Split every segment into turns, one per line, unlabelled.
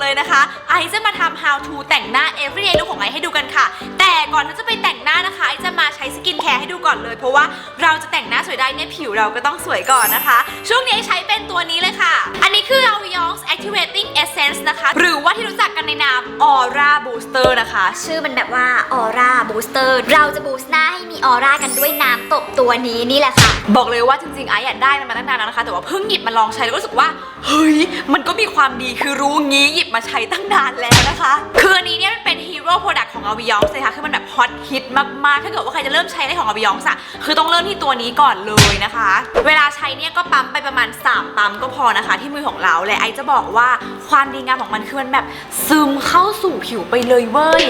เลยนะคะ ไอซ์จะมาทำ how to แต่งหน้า everyday look ของไอซ์ให้ดูกันค่ะ แต่ก่อนที่จะไปแต่งหน้านะคะไอซ์จะมาใช้สกินแคร์ให้ดูก่อนเลย เพราะว่าเราจะแต่งหน้าสวยได้เนี่ยผิวเราก็ต้องสวยก่อนนะคะ ช่วงนี้ไอซ์ใช้เป็นตัวนี้เลยค่ะ อันนี้คือ a v i o n s Activating Essence นะคะ หรือว่าที่รู้จักกันในนาม Aura Booster นะคะ
ชื่อมันแบบว่าออร่าบูสเตอร์เราจะบูสต์หน้าให้มีออร่ากันด้วยน้ำตบตัวนี้นี่แหละค่ะ
บอกเลยว่าจริงๆไอ้อยากได้มันมาตั้งนานแล้วนะคะ แต่ว่าเพิ่งหยิบมาลองใช้แล้วก็รู้สึกว่าเฮ้ยมันก็มีความดีคือรู้งี้หยิบมาใช้ตั้งนานแล้วนะคะ คืออันนี้เนี่ยมันเป็น ฮีโร่โปรดักต์ของ a v i o n เลยค่ะคือมันแบบฮอตฮิตมากๆ ถ้าเกิดว่าใครจะเริ่มใช้ในของ a v i o n อะคือต้องเริ่มที่ตัวนี้ก่อนเลยนะคะ เวลาใช้เนี่ยก็ปั๊มไปประมาณ 3 ปั๊มก็พอนะคะ ที่มือของเราและไอจะบอกว่าความดีงามของมันคือมันแบบซึมเข้าสู่ผิวไปเลยเว้ย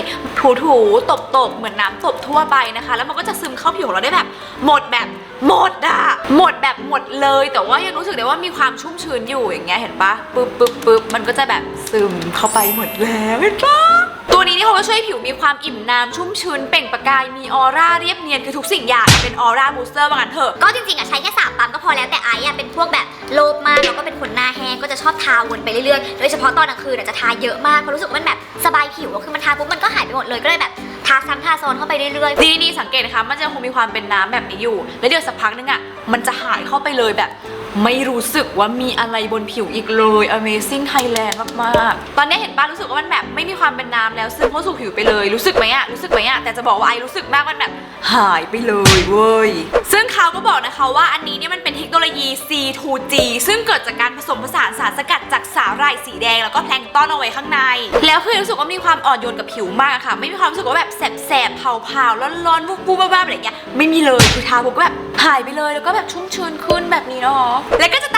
ถูๆตบๆเหมือนน้ำตบทั่วไปนะคะ แล้วมันก็จะซึมเข้าผิวของเราได้แบบ หมดแบบหมดอะหมดแบบหมดเลย แต่ว่ายังรู้สึกได้ว่ามีความชุ่มชื้นอยู่อย่างเงี้ยเห็นปะปึ๊บปึ๊บปึ๊บมันก็จะแบบซึมเข้าไปหมดแล้วเห็นปะ ตัวนี้นี่เขาก็ช่วยผิวมีความอิ่มน้ำชุ่มชื้นเปล่งประกายมีออร่าเรียบเนียนคือทุกสิ่งอย่างเป็นออร่าบูสเตอร์ว่างั้นเถอะ
ก็จริงๆอะใช้แค่สามปั๊มก็พอแล้วแต่ไอซ์อะเป็นพวกแบบโลภมากแล้วก็เป็นคนหน้าแห้งก็จะชอบทาวนไปเรื่อยๆ โดยเฉพาะตอนกลางคืนอะจะทาเยอะมากเพราะรู้สึกว่ามันแบบสบายผิวอะคือมันทาปุ๊บมันก็หายไปหมดเลยก็เลยแบบทาซ้ำทาซ้อนเข้าไปเรื่อยๆ
นี่นี่สังเกตนะคะมันจะคงมีความเป็นน้ำแบบนี้อยู่ แล้วเดี๋ยวสักพักนึงอะมันจะหายเข้าไปเลยแบบ ไม่รู้สึกว่ามีอะไรบนผิวอีกเลย Amazing Thailand มากๆ ตอนนี้เห็นป้ารู้สึกว่ามันแบบไม่มีความเป็นน้ำแล้วซึมเข้าสู่ผิวไปเลย รู้สึกไหมอะรู้สึกไหมอะแต่จะบอกว่าไอรู้สึกมากมันแบบหายไปเลยเว้ย ซึ่งเขาก็บอกนะคะว่าอันนี้เนี่ยมันเป็นเทคโนโลยี C2G ซึ่งเกิดจากการผสมผสานสารสกัดจากสาหร่ายสีแดงแล้วก็แพลงต้อนเอาไว้ข้างใน แล้วคือรู้สึกว่ามีความอ่อนโยนกับผิวมากอะค่ะ ไม่มีความรู้สึกว่าแบบแสบๆเผาๆร้อนๆวุบๆบ้าๆอะไรอย่างเงี้ยไม่มีเลยคือทาปุ๊บก็แบบหายไปเลยแล้วก็แบบชุ่มชื้นขึ้นแบบนี้เนาะแล้วก็จะตามด้วย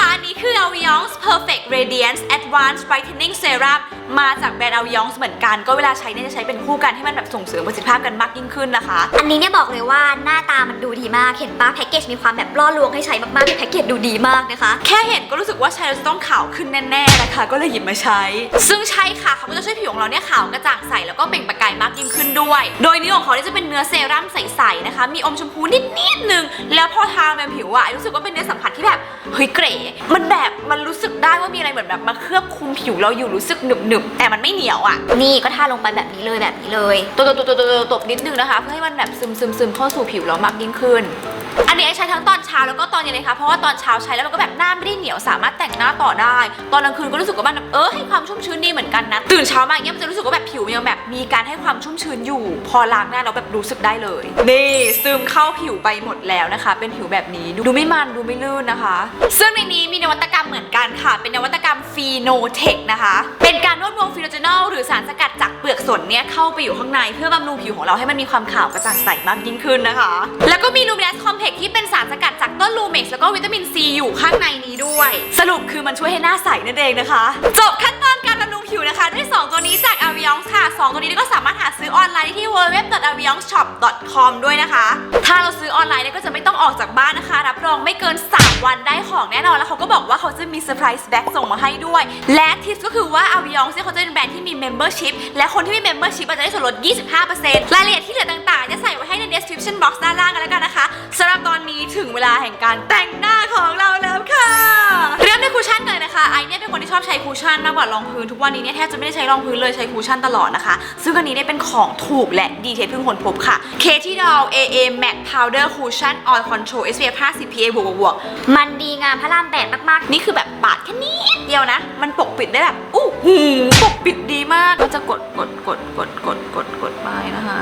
อันนี้นะคะอันนี้คือ a v i o n s Perfect Radiance Advanced Brightening Serum มาจากแบรนด์ a v i o n s เหมือนกัน ก็เวลาใช้เนี่ยจะใช้เป็นคู่กันให้มันแบบส่งเสริมประสิทธิภาพกันมากยิ่งขึ้นนะคะ
อันนี้เนี่ยบอกเลยว่าหน้าตามันดูดีมาก เห็นป้าแพ็กเกจมีความแบบล่อลวงให้ใช้มากๆคือแพ็กเกจดูดีมากนะคะ
แค่เห็นก็รู้สึกว่าใช้แล้วจะต้องขาวขึ้นแน่ๆนะคะ ก็เลยหยิบมาใช้ ซึ่งใช่ค่ะเขาก็จะช่วยผิวของเราเนี่ยขาวกระจ่างใสแล้วก็เปล่งประกายมากยิ่งขึ้นด้วย โดยเนื้อของเขาเนี่ยจะเป็นเนื้อเซรั่มใสๆนะคะ มีอมชมพูนิดๆนึงแล้วพอทาบนผิวอะไอ้รู้สึกว่าเป็นเนื้อสัมผัสที่แบบเฮ้ยเก๋มันแบบมันรู้สึกได้ว่ามีอะไรเหมือนแบบมาเคลือบคุมผิวเราอยู่รู้สึกหนึบหนึบแต่มันไม่เหนียวอะ
นี่ก็ทาลงไปแบบนี้เลยแบบนี้เลย
ตบตบตบตบตบนิดนึงนะคะ เพื่อให้มันแบบซึมซึมซึมเข้าสู่ผิวเรามากยิ่งขึ้น อันนี้ไอใช้ทั้งตอนเช้าแล้วก็ตอนเย็นเลยค่ะ เพราะว่าตอนเช้าใช้แล้วมันก็แบบหน้าไม่ได้เหนียวสามารถแต่งหน้าต่อได้ ตอนกลางคืนก็รู้สึกว่ามันแบบเออให้ความชุ่มชื้นดีเหมือนกันนะตื่นเช้ามาอย่างเงี้ยมันจะรู้สึกว่าแบบผิวมันยังแบบมีการให้ความชุ่มชื้นอยู่ พอล้างหน้าเราแบบรู้สึกได้เลย นี่ซึมเข้าผิวไปหมดแล้วนะคะ เป็นผิวแบบนี้ดูดูไม่มันดูไม่ลื่นนะคะ ซึ่งในนี้มีนวัตกรรมเหมือนกันค่ะ เป็นนวัตกรรมฟีโนเทคนะคะ เป็นการรวบรวมฟีโนเจนอลหรือสารสกัดจากเปลือกสนเนี่ยเข้าไปอยู่ข้างในเพื่อบำรุงผิวของเราให้มันมีความขาวกระจ่างใสมากยิ่งขึ้นนะคะ แล้วก็มีลูมินัสคอม อยู่ข้างในนี้ด้วย สรุปคือมันช่วยให้หน้าใสนั่นเองนะคะ จบขั้นตอน บำรุงผิวนะคะ ด้วย 2 ตัวนี้จาก a v i o n ค่ะ 2 ตัวนี้ก็สามารถหาซื้อออนไลน์ได้ที่ www.avionshop.com ด้วยนะคะ ถ้าเราซื้อออนไลน์เนี่ยก็จะไม่ต้องออกจากบ้านนะคะ รับรองไม่เกิน 3 วันได้ของแน่นอน แล้วเขาก็บอกว่าเขาจะมีเซอร์ไพรส์แบ็กส่งมาให้ด้วย และทิปก็คือว่า a v i o n เนี่ยเขาจะเป็นแบรนด์ที่มี membership และคนที่มี membership จะได้ส่วนลด 25%รายละเอียดที่เหลือต่างๆ จะใส่ไว้ให้ใน description box ด้านล่างกันแล้วกันนะคะสำหรับตอนนี้ถึงเวลาแห่งการแต่งหน้าของเราแล้วค่ะ เริ่มด้วยคูชั่นเลยนะคะไอเนี่ยเป็นคนที่ชอบใช้คูชั่นมากกว่ารองพื้นทุกวันนี้เนี่ยแทบจะไม่ได้ใช้รองพื้นเลยใช้คูชั่นตลอดนะคะ ซึ่งอันนี้เนี่ยเป็นของถูกและดีเทสเพิ่งค้นพบค่ะ k t d o l AA Matte Powder Cushion Oil Control SPF 50 PA บวกบวก
มันดีงามพระรามแปดมากๆ
นี่คือแบบปาดแค่นิดเดียวนะ มันปกปิดได้แบบอู้หูปกปิดดีมากก็จะกดกดกดกดกดกดกดไปนะคะ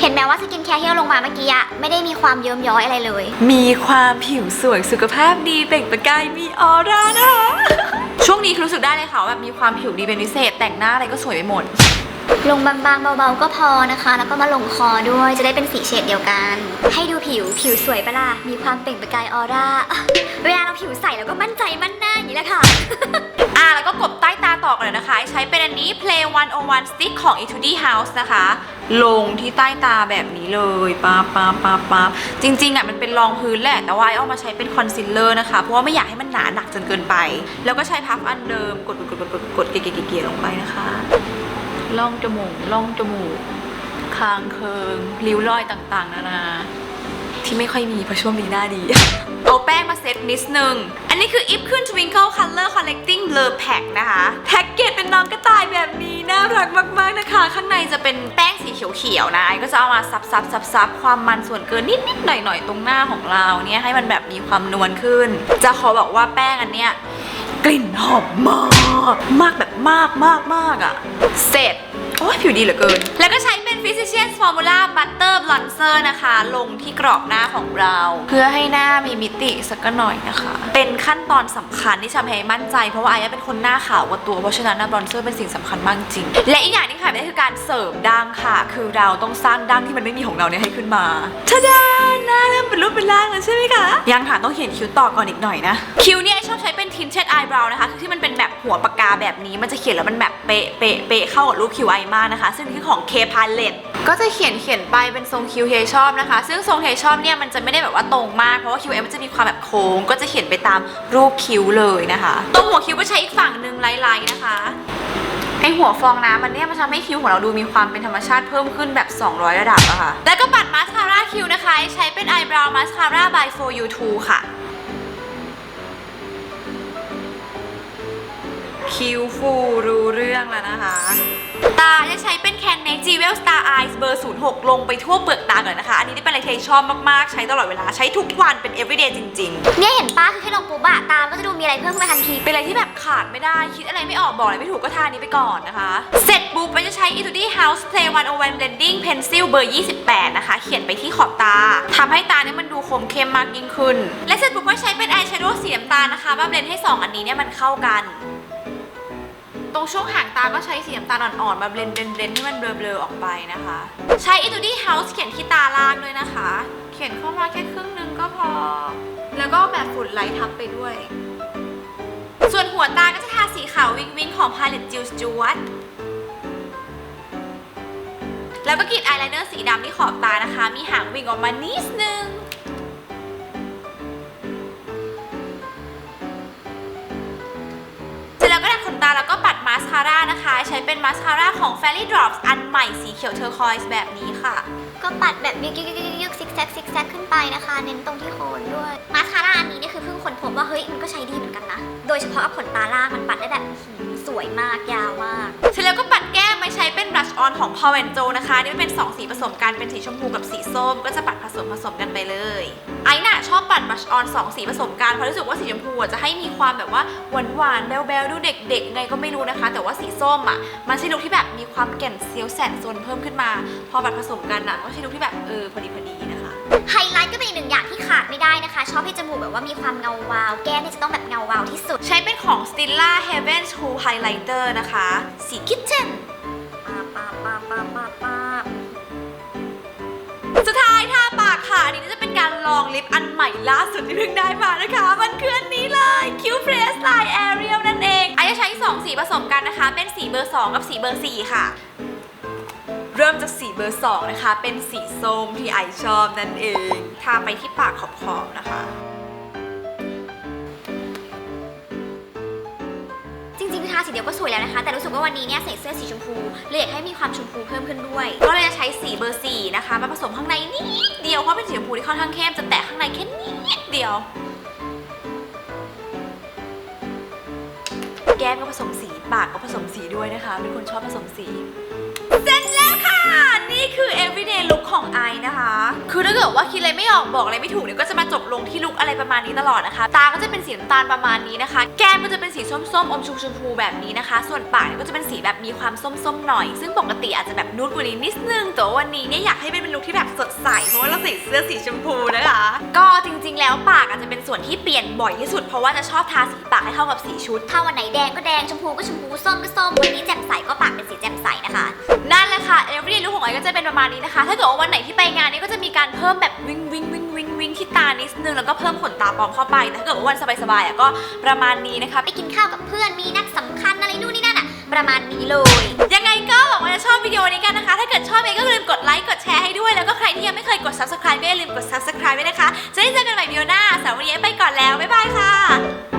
เห็นไหมว่าสกินแคร์ที่เราลงมาเมื่อกี้อะไม่ได้มีความเยิ้มย้อยอะไรเลย
มีความผิวสวยสุขภาพดีเปล่งประกายมีออร่านะคะ ช่วงนี้คือรู้สึกได้เลยค่ะว่าแบบมีความผิวดีเป็นพิเศษ แต่งหน้าอะไรก็สวยไปหมด
ลงบางๆ เบาๆ ก็พอนะคะ แล้วก็มาลงคอด้วย จะได้เป็นสีเฉดเดียวกัน ให้ดูผิว ผิวสวยปะล่ะ มีความเปล่งประกายออร่า เวลาเราผิวใสเราก็มั่นใจมั่นหน้าอย่างนี้แหละค่ะ
อะ แล้วก็กบใต้ตาต่อกันเลยนะคะ ใช้เป็นอันนี้ Play 101 Stick ของ Etude House นะคะ ลงที่ใต้ตาแบบนี้เลยป๊าป๊าป๊าป๊าจริงๆอะมันเป็นรองพื้นแหละ แต่ว่าไอ้เอามาใช้เป็นคอนซีลเลอร์นะคะ เพราะว่าไม่อยากให้มันหนาหนักจนเกินไป แล้วก็ใช้พัฟอันเดิม กดกดกดกดกดเกลี่ยเกลี่ยเกลี่ยลงไปนะคะ ล่องจมูกล่องจมูก คางเคิงริ้วรอยต่างๆ นานา ที่ไม่ค่อยมีเพราะช่วงนี้หน้าดี เอาแป้งมาเซตนิดนึง อันนี้คือ If ขึ้น Twinkle Color Collecting Blur Pack นะคะ แพ็กเกจเป็นน้องกระต่ายแบบนี้ น่ารักมาก ๆ นะคะ ข้างในจะเป็นแป้งสีเขียวๆนะไอก็จะเอามาซับซับซับซับความมันส่วนเกินนิดๆหน่อยๆ ตรงหน้าของเราเนี่ยให้มันแบบมีความนวลขึ้น จะขอบอกว่าแป้งอันเนี้ย กลิ่นหอมมาก มากแบบมากมากมากอะ่ะ เสร็จ โอ้ยผิวดีเหลือเกิน แล้วก็ใช้เป็น Physicians Formula Butter Bronzer นะคะ ลงที่กรอบหน้าของเรา เพื่อให้หน้ามีมิติสักหน่อยนะคะ เป็นขั้นตอนสำคัญที่ทำให้มั่นใจ เพราะว่าไอ้เป็นคนหน้าขาวกว่าตัว เพราะฉะนั้นนะบรอนเซอร์เป็นสิ่งสำคัญมากจริง และอีกอย่างที่ขาดไม่ได้คือการเสริมดั้งค่ะ คือเราต้องสร้างดั้งที่มันไม่มีของเราเนี่ยให้ขึ้นมาทะดาหน้าเริ่มเป็นรูปเป็นร่างแล้วใช่ไหมคะ ยังค่ะต้องเขียนคิ้วต่อก่อนอีกหน่อยนะ คิ้วเนี่ยไอ้ชอบใช้เป็น tinted eyebrow นะคะ คือที่มันเป็นแบบหัวปากกาแบบนี้ มันจะเขียนแล้วมันแบบเป๊ะเป๊ะเป๊ะเข้ากับรูปคิ้วไอมากนะคะ ซึ่งนี่คือของ K Palette ก็จะเขียนเขียนไปเป็นทรงคิ้วเฮชอบนะคะ ซึ่งทรงเฮชอบเนี่ยมันจะไม่ได้แบบว่าตรงมาก เพราะว่าคิ้วเอมันจะมีความแบบโค้ง ก็จะเขียนไปตามรูปคิ้วเลยนะคะตรงหัวคิ้วก็ใช้อีกฝั่งหนึ่งไล่ๆนะคะไอหัวฟองน้ำมันเนี่ยมันทำให้คิ้วของเราดูมีความเป็นธรรมชาติเพิ่มขึ้นแบบ 200 ระดับอะค่ะ แล้วก็ปัดมาสคาร่าคิ้วนะคะ ใช้เป็น eyebrow mascara by for you too ค่ะ คิ้วฟูรู้เรื่องแล้วนะคะ ตาจะใช้เป็น Canon G Well Star Eyes เบอร์ 06 ลงไปทั่วเปลือกตาก่อนนะคะ อันนี้เป็นอะไรที่ชอบมากๆ ใช้ตลอดเวลา ใช้ทุกวันเป็น everyday จริงๆ
เนี่ยเห็นป้าคือแค่ลงปุ๊บอะตามก็จะดูมีอะไรเพิ่มขึ้นมาทันที
เป็นอะไรที่แบบขาดไม่ได้ คิดอะไรไม่ออกบอกอะไรไม่ถูกก็ทานี้ไปก่อนนะคะ เสร็จปุ๊บไปจะใช้ Etude House Play 101 Blending Pencil เบอร์ 28 นะคะ เขียนไปที่ขอบตาทำให้ตาเนี่ยมันดูคมเข้มมากยิ่งขึ้น และเสร็จปุ๊บก็ใช้เป็น eyeshadow สีน้ำตาลนะคะมาเบลนให้ 2 อันนี้เนี่ยมันเข้ากัน ตรงช่วงหางตาก็ใช้สีน้ำตาลอ่อนๆมาเบลนเบลนเบลนให้มันเบลอๆออกไปนะคะ ใช้ Etude House เขียนที่ตาล่างด้วยนะคะ เขียนเข้ามาแค่ครึ่งหนึงก็พอ แล้วก็แบบฝุ่นไลท์ทับไปด้วย ส่วนหัวตาก็จะทาสีขาววิงวิงของ Palette Jill Stewart แล้วก็กรีดอายไลเนอร์สีดำที่ขอบตานะคะ มีหางวิงออกมานิดนึง มาสคาร่าของ Fairy Drops อันใหม่สีเขียวเทอร์คอยส์แบบนี้ค่ะ
ก็ปัดแบบยึกยึกยึกยึกยึกซิกแซกซิกแซกขึ้นไปนะคะ เน้นตรงที่โคนด้วยมาสคาร่าอันนี้เนี่ยคือเพิ่งค้นพบว่าเฮ้ยมันก็ใช้ดีเหมือนกันนะ โดยเฉพาะกับขนตาล่างมันปัดได้แบบอื้อหือสวยมากยาวมาก
เสร็จแล้วก็ปัดแก้ มมาใช้เป็น brush on ของ Paul Jo นะคะ นี่มันเป็น 2 สีผสมกัน เป็นสีชมพูกับสีส้ม ก็จะปัดผสมผสมกันไปเลย ไอ้น่ะชอบปัด brush on 2 สีผสมกัน เพราะรู้สึกว่าสีชมพูอะจะให้มีความแบบว่าหวานหวานๆแบลๆดูเด็กๆไงก็ไม่รู้นะคะ แต่ว่าสีส้มอะ มันใช่ลุคที่แบบมีความแก่นเซียวแสนซนเพิ่มขึ้นมา พอปัดผสมกันอะก็ใช่ลุคที่แบบเออพอดีพอดีนะคะ
ไฮไลท์ก็เป็นอีกหนึ่งอย่างที่ขาดไม่ได้นะคะ ชอบให้จมูกแบบว่ามีความเงาวาว แก้มเนี่ยจะต้องแบบเงาวาวที่สุด
ใช้เป็นของ Stilla Heaven True Highlighter นะคะ สี Kitten
ปา ปาปาปาปาปา
สุดท้ายทาปากค่ะอันนี้จะเป็นการลองลิปอันใหม่ล่าสุดที่เพิ่งได้มานะคะ มันคืออันนี้เลย Q Press Line Ariel นั่นเองไอจะใช้ 2 สีผสมกันนะคะ เป็นสีเบอร์ 2 กับสีเบอร์ 4 ค่ะเริ่มจากสีเบอร์ 2 นะคะ เป็นสีส้มที่ไอชอบนั่นเอง ทาไปที่ปากขอบๆนะคะ
ทาสีเดียวก็สวยแล้วนะคะ แต่รู้สึกว่าวันนี้เนี่ยใส่เสื้อสีชมพูเลยอยากให้มีความชมพูเพิ่มขึ้นด้วย
ก็เลยจะใช้สีเบอร์4นะคะมาผสมข้างในนิดเดียวเพราะเป็นสีชมพูที่ค่อนข้างเข้มจะแตะข้างในแค่นิดเดียว แก้มก็ผสมสีปากก็ผสมสีด้วยนะคะ เป็นคนชอบผสมสี เสร็จแล้วค่ะ นี่คือ everyday look ของ คือถ้าเกิดว่าคิดอะไรไม่ออกบอกอะไรไม่ถูกเนี่ยก็จะมาจบลงที่ลุคอะไรประมาณนี้ตลอดนะคะ ตาก็จะเป็นสีน้ำตาลประมาณนี้นะคะ แก้มก็จะเป็นสีส้มๆอมชมชมพูแบบนี้นะคะ ส่วนปากเนี่ยก็จะเป็นสีแบบมีความส้มๆหน่อย ซึ่งปกติอาจจะแบบนูดกว่านี้นิดนึงแต่วันนี้เนี่ยอยากให้เป็นลุคที่แบบสดใสเพราะว่าเราใส่เสื้อสีชมพูนะคะ ก็จริงๆ แล้วปากอาจจะเป็นส่วนที่เปลี่ยนบ่อยที่สุดเพราะว่าจะชอบทาสีปากให้เข้ากับสีชุด
ถ้าวันไหนแดงก็แดงชมพูก็ชมพูส้มก็ส้มวันนี้แจ่มใสก็ปากเป็นสีแจ่มใสนะคะ
นั่นแหละค่ะ everyday look ของไอก็จะเป็นประมาณนี้นะคะ ถ้าเกิดว่าวันไหนที่ไปงานนี้ก็จะมีการเพิ่มแบบวิงวิงวิงวิงวิงที่ตานิดนึงแล้วก็เพิ่มขนตาปลอมเข้าไปแต่ถ้าเกิดว่าวันสบายๆอะก็ประมาณนี้นะคะ
ไปกินข้าวกับเพื่อนมีนัดสำคัญอะไรนู่นนี่นั่นอะประมาณนี้เลย
ยังไงก็หวังว่าจะชอบวิดีโอนี้กันนะคะ ถ้าเกิดชอบเองก็อย่าลืมกดไลค์กดแชร์ให้ด้วยแล้วก็ใครที่ยังไม่เคยกด subscribe ก็อย่าลืมกด subscribe ด้วยนะคะจะได้เจอกันใหม่วิดีโอหน้าสำหรับวันนี้ไปก่อนแล้วบ๊ายบายค่ะ